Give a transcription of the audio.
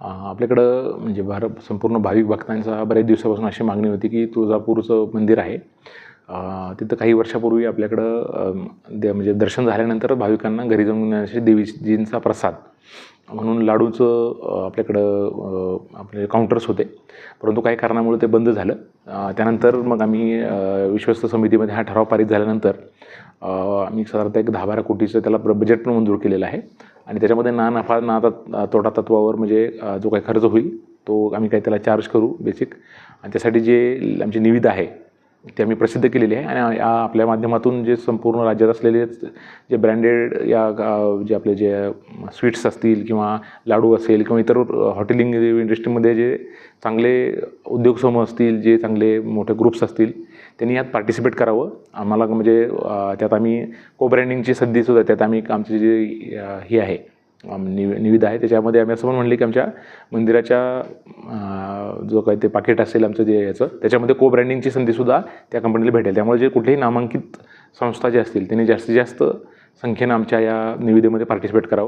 आपल्याकडं म्हणजे भारत संपूर्ण भाविक भक्तांचा बऱ्याच दिवसापासून अशी मागणी होती की तुळजापूरचं मंदिर आहे. तिथं काही वर्षापूर्वी आपल्याकडं द दे म्हणजे दर्शन झाल्यानंतर भाविकांना घरी जाऊन असे देवीजींचा प्रसाद म्हणून लाडूचं आपल्याकडं आपले काउंटर्स होते. परंतु काही कारणामुळे ते बंद झालं. त्यानंतर मग आम्ही विश्वस्त समितीमध्ये हा ठराव पारित झाल्यानंतर आम्ही साधारणतः एक दहा बारा कोटीचं त्याला बजेट पण मंजूर केलेलं आहे. आणि त्याच्यामध्ये ना नफा ना ता- तोटा तत्वावर म्हणजे जो काही खर्च होईल तो आम्ही काही त्याला चार्ज करू बेसिक आणि त्यासाठी जे आमची निविदा आहे ते आम्ही प्रसिद्ध केलेली आहे. आणि या आपल्या माध्यमातून जे संपूर्ण राज्यात असलेले जे ब्रँडेड या जे आपले जे स्वीट्स असतील किंवा लाडू असेल किंवा इतर हॉटेलिंग इंडस्ट्रीमध्ये जे चांगले उद्योग समूह असतील जे चांगले मोठे ग्रुप्स असतील त्यांनी यात पार्टिसिपेट करावं. आम्हाला म्हणजे त्यात आम्ही को ब्रँडिंगची संधीसुद्धा त्यात आम्ही आमची जे हे आहे. निव निविदा आहे. त्याच्यामध्ये आम्ही असं पण म्हणले की आमच्या मंदिराच्या जो काही ते पाकिट असेल आमचं जे याचं त्याच्यामध्ये को ब्रँडिंगची संधीसुद्धा त्या कंपनीला भेटेल. त्यामुळे जे कुठलेही नामांकित संस्था जे असतील त्यांनी जास्तीत जास्त संख्येनं आमच्या या निविदेमध्ये पार्टिसिपेट करावं.